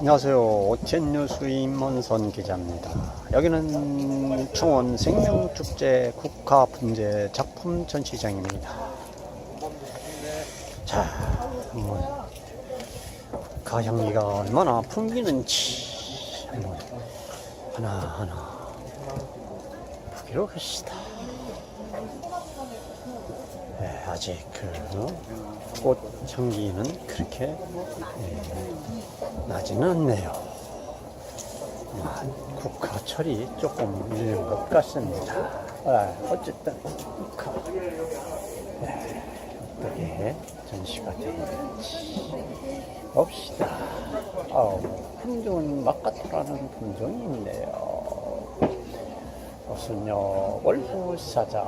안녕하세요. 오첸뉴스 임원선 기자입니다. 여기는 충원 생명축제 국가분재 작품 전시장입니다. 자, 한번 국가 향기가 얼마나 풍기는지 한번 하나하나 보기로 합시다. 네, 아직 그 꽃 향기는 그렇게 예, 나지는 않네요. 아, 국화철이 조금 밀린 것 같습니다. 아, 어쨌든 국화 네, 어떻게 전시가 되는지 봅시다. 아우, 품종은 마카토라는 품종이 있네요. 무슨요, 월부사자,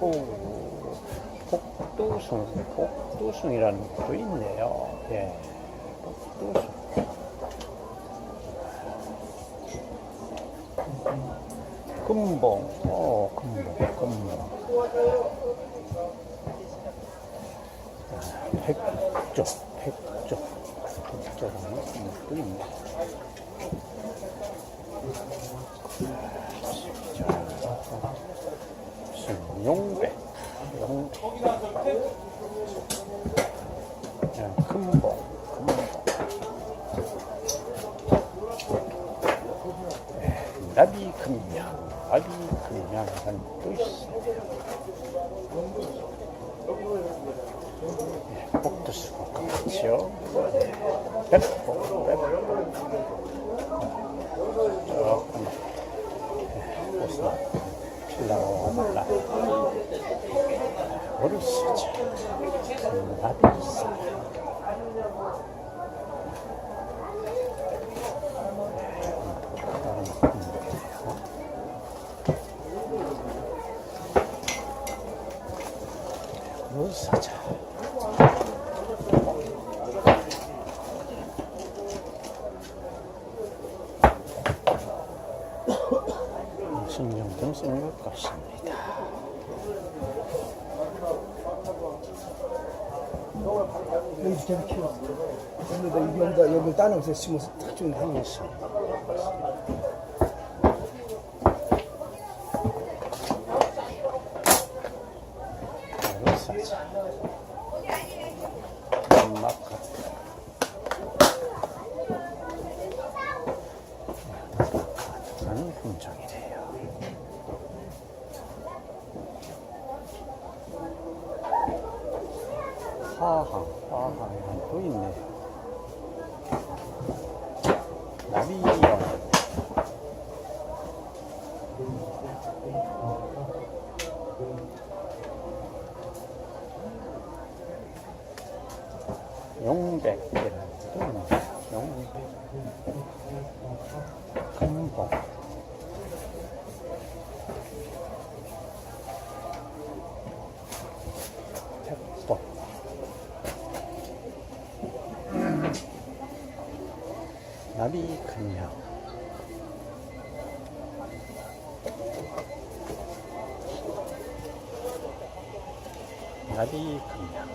오, 복도숭, 복도숭이라는 것도 있네요. 예, 복도숭. 금봉, 어, 금봉, 금봉. 아, 백조, 백조, 백조라는 것도 있네. 자, 무슨 용백. 나비 금양, 나비 금양이라는 것도 있어요. 네, 복도 쓰고. 네, 백복, 백복. 조금, 네, 옷 을 필라고 말라. 쓰죠. 나비 있어요. 다른 분들이에요. 사자. 신경 좀 쓰는 것 같습니다. 여기 계속 키웠어. 여기다 여기다 여기 따놓으면서 심어서 탁 주면 한 그래서 바로 사자. 마카. 마카라는 품종이래 요. 화항, 화항이란 또 있네요. 나비연. 용백이라는 것도 있네요. 용백. 금봉. 택봉. 나비 금양. 나비 금양.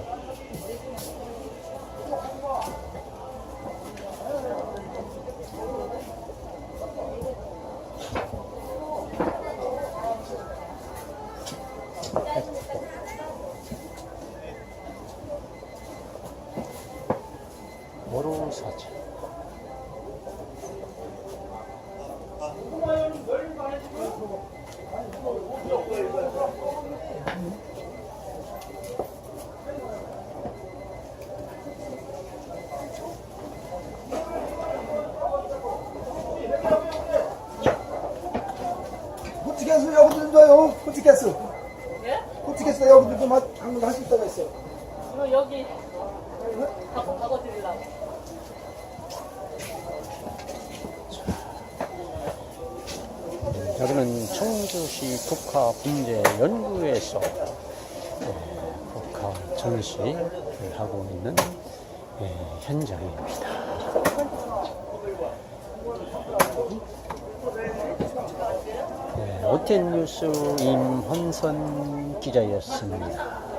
택봉. 모로사자. 호치겠어 여기도 줘요. 호치겠어. 예? 호치겠어 여기도 좀 한번 할수 있다고 했어. 이거 여기 갖고 가고 드리려고. 여기는 청주시 국화분재연구에서 예, 국화 전시를 하고 있는 예, 현장입니다. 예, 오텐 뉴스 임헌선 기자였습니다.